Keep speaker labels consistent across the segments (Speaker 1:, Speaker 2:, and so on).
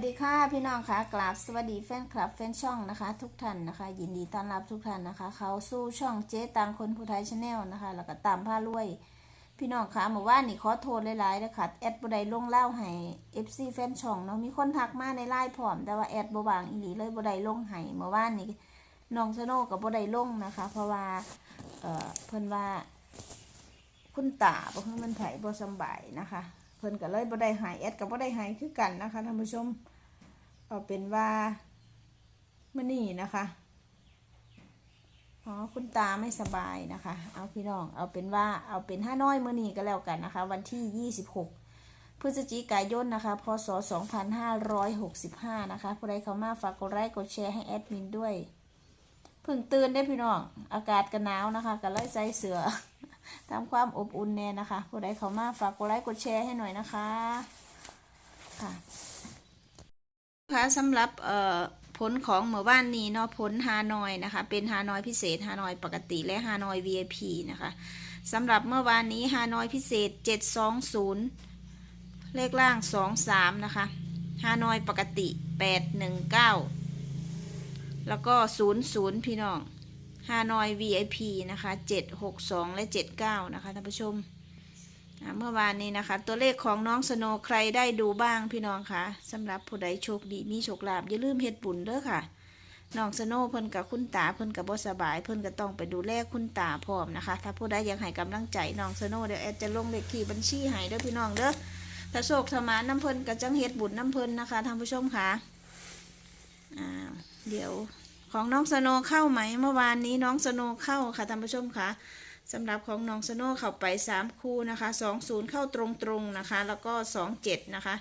Speaker 1: วัสดีค่ะพี่น้องคะกราบสวัสดีแฟนคลับแฟนช่องนะคะ ทุกท่านนะคะ ยินดีต้อนรับทุกท่านนะคะ เขาสู้ช่องเจ๊ตังคนผู้ไทยชาแนลนะคะ แล้วก็ตามผ้ารวย พี่น้องคะเมื่อวานนี่ขอโทษหลายๆนะคะแอดบไดลงเล่าให้ FC แฟนช่องเนาะมีคนทักมาในไลน์พร้อม แต่ว่าแอดบวางอีหลีเลยบไดลงให้เมื่อวานนี่น้องสโนกับบไดลงนะคะ เพราะว่าเอ่อเพิ่นว่า คุณตาบ่คือมันไผบ่สบายนะคะเพิ่นก็เลยบ่ได้หายแอดก็บ่ได้หายคือกันนะคะท่านผู้ชม เอาเป็นว่ามื่อนี้นะคะอ๋อคุณตาไม่สบายนะคะ เอาพี่น้อง เอาเป็นว่าเอาเป็นห้าน้อยมื่อนี้ก็แล้วกันนะคะ วันที่26พฤศจิกายนนะคะพศ2565 นะคะผู้ใดเข้ามาฝากกดไลค์กดแชร์ให้แอดมินด้วยเพิ่งตื่นได้พี่น้อง อากาศก็หนาวนะคะก็เลยใส่เสือทำความอบอุ่นแน่นะคะผู้ใดเข้ามาฝากกดไลค์กดแชร์ให้หน่อยนะคะค่ะ ค่ะสำหรับเอ่อผลของเมื่อวานนี้เนาะผลฮานอยนะคะ เป็นฮานอยพิเศษฮานอยปกติและฮานอย VIP นะคะสำหรับเมื่อวานนี้ฮานอยพิเศษ 720 เลขล่าง 23 นะคะฮานอยปกติ 819 แล้วก็ 00 พี่น้องฮานอย VIP นะคะ 762 และ 79 นะคะท่านผู้ชม เมื่อวานนี้นะคะ ตัวเลขของน้องสโนใครได้ดูบ้างพี่น้องคะสำหรับผู้ใดโชคดีมีโชคลาภอย่าลืมเฮ็ดบุญเด้อค่ะน้องสโนเพิ่นกับคุณตาเพิ่นกับบ่สบาย เพิ่นก็ต้องไปดูแลคุณตาพร้อมนะคะ ถ้าผู้ใดอยากให้กำลังใจน้องสโนเดี๋ยวแอดจะลงเลขที่บัญชีให้เด้อพี่น้องเด้อถ้าโชคสมาน้ำเพิ่นก็จังเฮ็ดบุญน้ำเพิ่นนะคะท่านผู้ชมค่ะอ่าเดี๋ยวของน้องสโนเข้าไหมเมื่อวานนี้น้องสโนเข้าค่ะท่านผู้ชมค่ะ สำหรับของน้องสโน่เข้าไป 3 คู่นะคะ20 เข้าตรงๆนะคะ แล้วก็ 27 นะคะ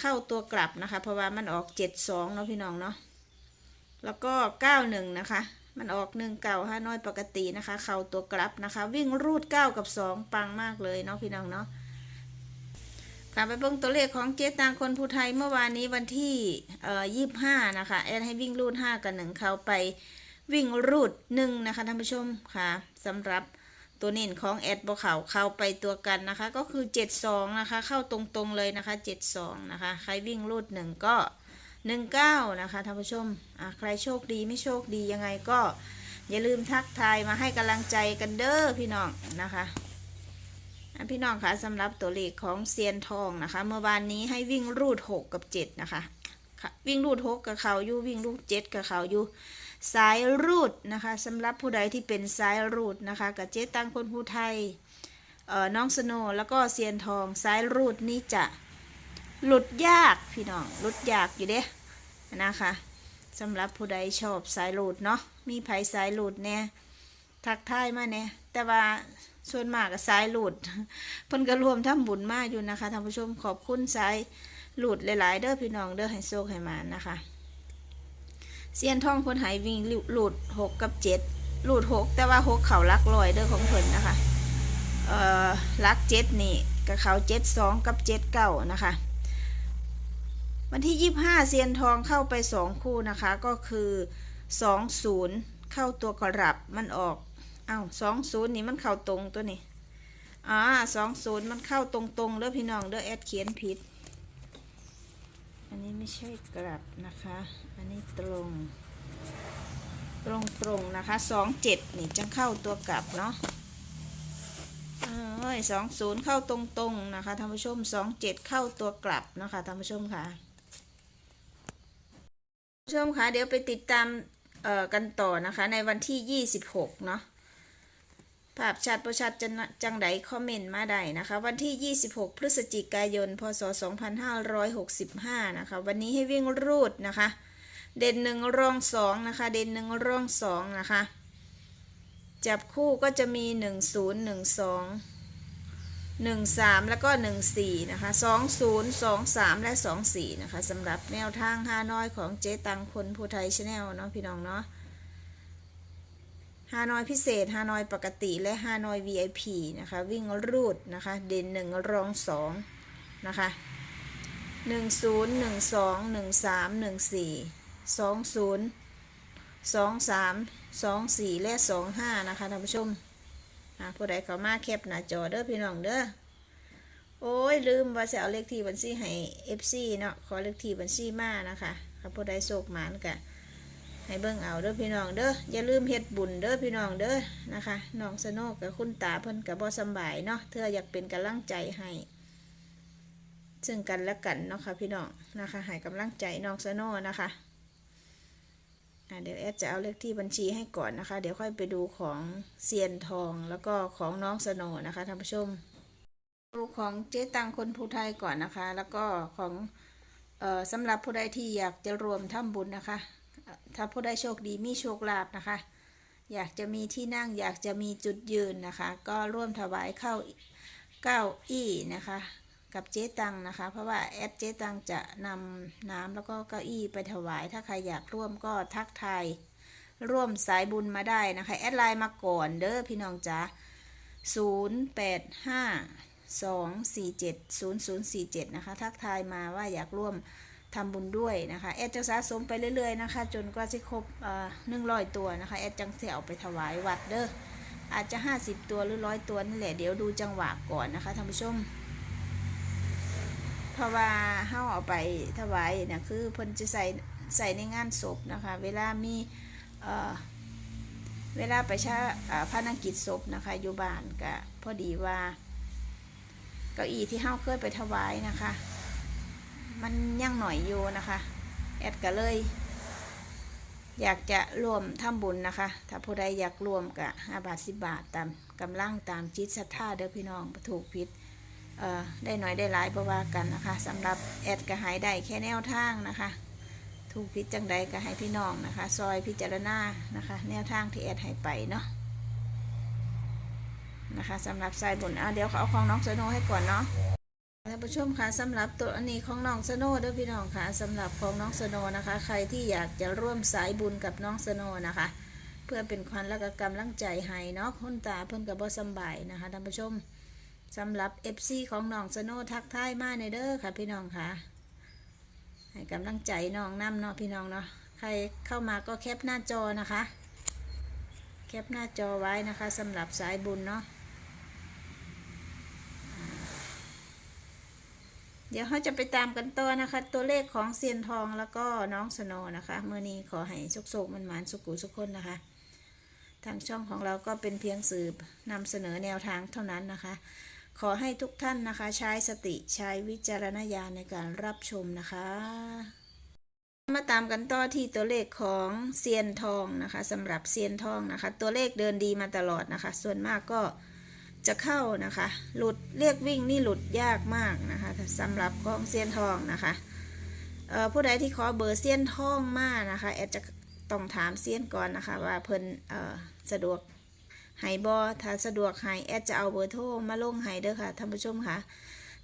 Speaker 1: เข้าตัวกลับนะคะ เพราะว่ามันออก 72เนาะพี่น้องเนาะแล้วก็ 91 นะคะ มันออก1เก่าห้าน้อยปกตินะคะ เข้าตัวกลับนะคะ วิ่งรูด 9 กับ 2 ปังมากเลยเนาะพี่น้องเนาะค่ะไปเบิ่งตัวเลขของเจ๊ตางคนผู้ไทยเมื่อวานนี้วันที่เอ่อ25นะคะแอดให้วิ่งรูด 5 กับ 1 เข้าไปวิ่งรูด1นะคะท่านผู้ชมค่ะสำหรับ ตัวเน้นของแอดบอเขาเข้าไปตัวกันนะคะ ก็คือ 72 นะคะ เข้าตรงๆเลยนะคะ 72 นะคะ ใครวิ่งรูดหนึ่งก็ 19 นะคะท่านผู้ชมอะใครโชคดีไม่โชคดียังไงก็ อย่าลืมทักทายมาให้กำลังใจกันเด้อพี่น้องนะคะอะพี่น้องคะสำหรับตัวเลขของเซียนทองนะคะ เมื่อวานนี้ให้วิ่งรูด 6 กับ 7 นะคะคะวิ่งรูด 6 กับเขาอยู่วิ่งรูด 7 กับเขาอยู่ สายรูดนะคะสำหรับผู้ใดที่เป็นสายรูดนะคะกับเจ๊ตังคนผู้ไทยน้องสโนแล้วก็เซียนทองสายรูดนี่จะหลุดยากพี่น้องหลุดยากอยู่เด้นะคะสำหรับผู้ใดชอบสายรูดเนาะมีไผสายรูดแน่ทักทายมาแน่แต่ว่าส่วนมากกับสายรูดเพิ่นก็รวมทำบุญมาอยู่นะคะท่านผู้ชมขอบคุณสายรูดหลาย ๆ เด้อพี่น้องเด้อให้โชคให้มานะคะ เซียนท่องเพิ่นหายวิ่งหลุดหกกับเจ็ดหลุดหกแต่ว่าหกเขาลักลอยเด้อของเพิ่นนะคะเอ่อลักเจ็ดนี่กับเขาเจ็ดสองกับเจ็ดเก้านะคะวันที่ยี่ห้าเซียนทองเข้าไปสองคู่นะคะก็คือสองศูนย์เข้าตัวกระบมันออกเอ้าสองศูนย์นี่มันเข้าตรงตัวนี้อ่าสองศูนย์มันเข้าตรงๆเด้อพี่น้องเด้อแอดเขียนผิด อันนี้ไม่ใช่กลับนะคะ อันนี้ตรง ตรงตรงนะคะสองเจ็ดนี่จังเข้าตัวกลับเนาะเอ้ยสองศูนย์เข้าตรงตรงนะคะท่านผู้ชมสองเจ็ดเข้าตัวกลับนะคะท่านผู้ชมค่ะท่านผู้ชมค่ะเดี๋ยวไปติดตามเอ่อกันต่อนะคะในวันที่ยี่สิบหกเนาะ ภาพชัดประชัดจังจังไดคอมเมนต์มาได้นะคะ วันที่ 26 พฤศจิกายน พศ 2565 นะคะ วันนี้ให้วิ่งรูดนะคะ เด่นหนึ่งรองสองนะคะ เด่นหนึ่งรองสองนะคะ จับคู่ก็จะมี 1 0 1 2 1 3 แล้วก็ 1 4 นะคะ 2 0 2 3 และ 2 4 นะคะสำหรับแนวทางฮานอยของเจ๊ตังคนผู้ไทยชาแนลเนาะพี่น้องเนาะ ฮานอยพิเศษฮานอยปกติและฮานอย VIP นะคะ วิ่งรูดนะคะ เด่นหนึ่งรองสองนะคะหนึ่งศูนย์หนึ่งสองหนึ่งสามหนึ่งสี่สองศูนย์สองสามสองสี่และสองห้านะคะท่านผู้ชมอะผู้ใดเข้ามาแคปหน้าจอเด้อพี่น้องเด้อโอ้ยลืมว่าจะเอาเลขที่บัญชีให้ FC เนาะขอเลขที่บัญชีมานะคะครับผู้ใดโศกหมานกะ ให้เบิ่งเอาเด้อพี่น้องเด้ออย่าลืมเฮ็ดบุญเด้อพี่น้องเด้อนะคะน้องสโนกับคุณตาเพิ่นกับบ่สบายเนาะเธออยากเป็นกำลังใจให้ซึ่งกันและกันเนาะค่ะพี่น้องนะคะให้กำลังใจน้องสโนนะคะอะเดี๋ยวแอดจะเอาเลขที่บัญชีให้ก่อนนะคะ เดี๋ยวค่อยไปดูของเซียนทองแล้วก็ของน้องสโนนะคะท่านผู้ชม ดูของเจ๊ตังคนภูไทยก่อนนะคะ แล้วก็ของเอ่อสำหรับผู้ใดที่อยากจะรวมทำบุญนะคะ ถ้าผู้ใดโชคดีมีโชคลาภนะคะ อยากจะมีที่นั่งอยากจะมีจุดยืนนะคะ ก็ร่วมถวายเข้าเก้าอี้นะคะ กับเจ๊ตังนะคะ เพราะว่าแอดเจ๊ตังจะนำน้ำแล้วก็เก้าอี้ไปถวาย ถ้าใครอยากร่วมก็ทักทายร่วมสายบุญมาได้นะคะ แอดไลน์มาก่อนเด้อพี่น้องจ๋า0 8 5 2 4 7 0 0 4 7 นะคะ ทักทายมาว่าอยากร่วม ทำบุญด้วยนะคะแอดจะสะสมไปเรื่อยๆนะคะ จนกว่าจะครบหนึ่งร้อยตัวนะคะแอดจังเสียเอาไปถวายวัดเด้ออาจจะ 50 ตัวหรือร้อยตัวนี่นแหละเดี๋ยวดูจังหวะก่อนนะคะท่านผู้ชมเพราะว่าเฮาเอาไปถวายเนี่ยคือเพิ่นจะใส่ใส่ในงานศพนะคะ เวลามีเเวลาไปชาอ่าพระนักกิจศพนะคะอยู่บ้านก็พอดีว่าเก้าอี้ที่เฮาเคยไปถวายนะคะ มันยังหน่อยอยู่นะคะ แอดก็เลย อยากจะรวมทำบุญนะคะ ถ้าผู้ใดอยากรวมก็ห้าบาทสิบบาทตามกำลังตามจิตศรัทธาเด้อพี่น้องถูกผิดเอ่อได้หน่อยได้หลายบ่ว่ากันนะคะสำหรับแอดก็หายได้แค่แนวทางนะคะถูกผิดจังใดก็ให้พี่น้องนะคะ ซอยพิจารณานะคะ แนวทางที่แอดให้ไปเนาะนะคะสำหรับสายบุญเอาเดี๋ยวเขาเอาของน้องสโนให้ก่อนเนาะ ท่านผู้ชมคะสำหรับตัวอันนี้ของน้องสโนเด้วยพี่น้องคะสำหรับของน้องสโน่นะคะ ใครที่อยากจะร่วมสายบุญกับน้องสโน่นะคะ เพื่อเป็นควันและก็กำลังใจให้เนาะคุณตาเพิ่นกับบ่สบายนะคะท่านผู้ชมสำหรับ FC ของน้องสโน่ทักทายมาในเด้อค่ะพี่น้องคะให้กำลังใจน้องน้ำเนาะพี่น้องเนาะใครเข้ามาก็แคปหน้าจอนะคะ แคปหน้าจอไว้นะคะสำหรับสายบุญเนาะ ดี๋ยวเขาจะไปตามกันต่อนะคะ ตัวเลขของเซียนทองแล้วก็น้องสโนนะคะเมื่อนี้ขอให้สุกโศกมันหมานสุกุสุกคนนะคะ ทางช่องของเราก็เป็นเพียงสืบนำเสนอแนวทางเท่านั้นนะคะ ขอให้ทุกท่านนะคะ ใช้สติใช้วิจารณญาณในการรับชมนะคะ มาตามกันต่อที่ตัวเลขของเซียนทองนะคะสำหรับเซียนทองนะคะ ตัวเลขเดินดีมาตลอดนะคะ ส่วนมากก็ จะเข้านะคะ หลุดเรียกวิ่งนี่หลุดยากมากนะคะสำหรับของเซียนทองนะคะผู้ใดที่ขอเบอร์เซียนทองมากนะคะแอดจะต้องถามเซียนก่อนนะคะ ว่าเพิ่นสะดวกให้บอถ้าสะดวกให้แอดจะเอาเบอร์โทรมาลงให้เด้อค่ะท่านผู้ชมค่ะ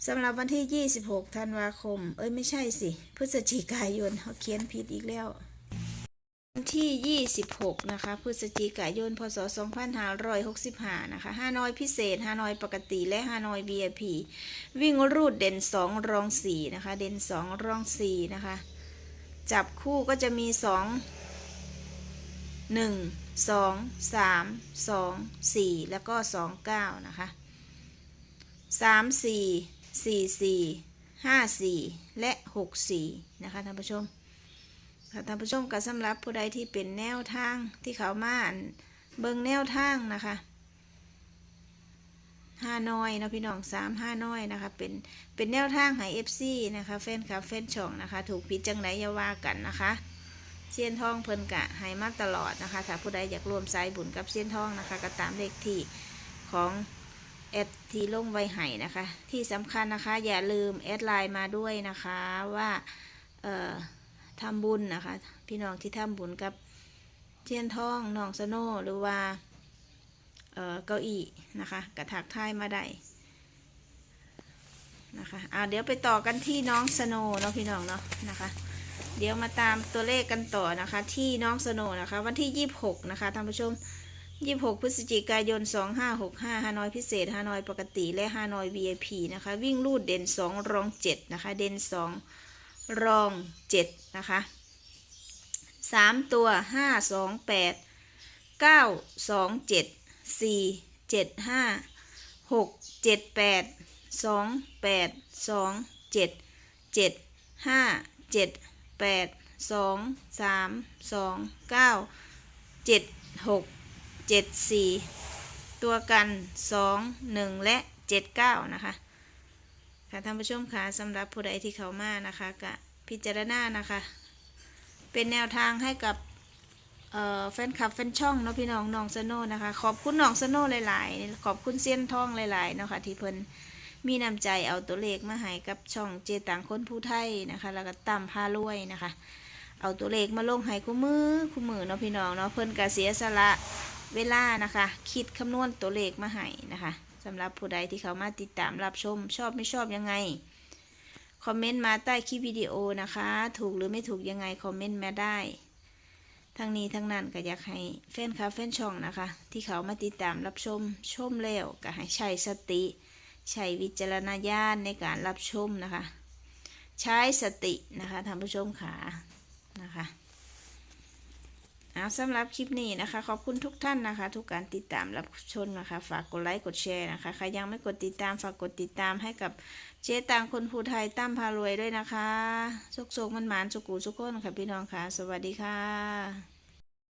Speaker 1: สำหรับวันที่ 26 ธันวาคม เอ้ยไม่ใช่สิ พฤศจิกายนเขาเขียนผิดอีกแล้ว ที่ 26 นะคะ พฤศจิกายน พศ 2565 นะคะฮานอยพิเศษฮานอยปกติ และฮานอย VIP วิ่งรูดเด่น 2 รอง 4 นะคะ เด่น 2 รอง 4 นะคะ จับคู่ก็จะมี 2 1 2 3 2 4 แล้วก็ 2 9 นะคะ 3 4 4 4 5 4 และ 6 4 นะคะท่านผู้ชม ค่ะท่านผู้ชมก็สำหรับผู้ใดที่เป็นแนวทางที่เขามานเบิ่งแนวทางนะคะห้าน้อยนะพี่น้องสามห้าน้อยนะคะ เป็นเป็นแนวทางให้เอฟซีนะคะแฟนคลับแฟนช่องนะคะ ถูกผิดจังไหนอย่าว่ากันนะคะเซียนทองเพิ่นกะให้มาตลอดนะคะถ้าผู้ใดอยากรวมสายบุญกับเซียนทองนะคะ ก็ตามเลขที่ของแอดที่ลงไว้ให้นะคะ ที่สำคัญนะคะ อย่าลืมแอดไลน์มาด้วยนะคะว่าเอ่อ ทำบุญนะคะ พี่น้องที่ทำบุญกับเทียนทองน้องสโนหรือว่าเเก้าอี้นะคะ กระถักท้ายมาได้นะคะอ่าเดี๋ยวไปต่อกันที่น้องสโนเนาะพี่น้องเนาะนะคะ เดี๋ยวมาตามตัวเลขกันต่อนะคะ ที่น้องสโนนะคะ วันที่ 26 นะคะท่านผู้ชม 26 พฤศจิกายน 2565ฮานอยพิเศษฮานอยปกติและฮานอย VIP นะคะ วิ่งลูดเด่น 2 รอง 7 นะคะ เด่น 2 รองเจ็ดนะคะสามตัวห้าสองแปดเก้าสองเจ็ดสี่เจ็ดห้าหกเจ็ดแปดสองแปดสองเจ็ดเจ็ดห้าเจ็ดแปดสองสามสองเก้าเจ็ดหกเจ็ดสี่ตัวกันสองหนึ่งและเจ็ดเก้านะคะ ค่ะท่านผู้ชมค่ะสำหรับผู้ใดที่เขามานะคะกะพิจารณานะคะ เป็นแนวทางให้กับแฟนคลับแฟนช่องเนาะพี่น้องน้องสโนนะคะ ขอบคุณน้องสโนหลาย ๆ ขอบคุณเซียนทองหลาย ๆ เนาะค่ะที่เพิ่นมีน้ำใจเอาตัวเลขมาให้กับช่องเจต่างคนผู้ไทยนะคะ แล้วก็ตั้มพารวยนะคะ เอาตัวเลขมาลงให้คู่มือคู่มือเนาะพี่น้องเนาะเพิ่นก็เสียสละเวลานะคะ คิดคำนวณตัวเลขมาให้นะคะ สำหรับผู้ใดที่เขามาติดตามรับชม ชอบไม่ชอบยังไง คอมเมนต์มาใต้คลิปวิดีโอนะคะ ถูกหรือไม่ถูกยังไง คอมเมนต์มาได้ ทั้งนี้ทั้งนั้นก็อยากให้แฟนคลับแฟนช่องนะคะ ที่เขามาติดตามรับชม ชมแล้วก็ให้ใช้สติ ใช้วิจารณญาณในการรับชมนะคะ ใช้สตินะคะท่านผู้ชมขานะคะ เอาสำหรับคลิปนี้นะคะ ขอบคุณทุกท่านนะคะ ทุกการติดตามรับชมนะคะ ฝากกดไลค์กดแชร์นะคะใครยังไม่กดติดตามฝากกดติดตามให้กับเจ๊ต่างคนภูไทยตั้มพารวยด้วยนะคะสุกๆมันหมานสุกูสุกคนค่ะพี่น้องค่ะ สวัสดีค่ะ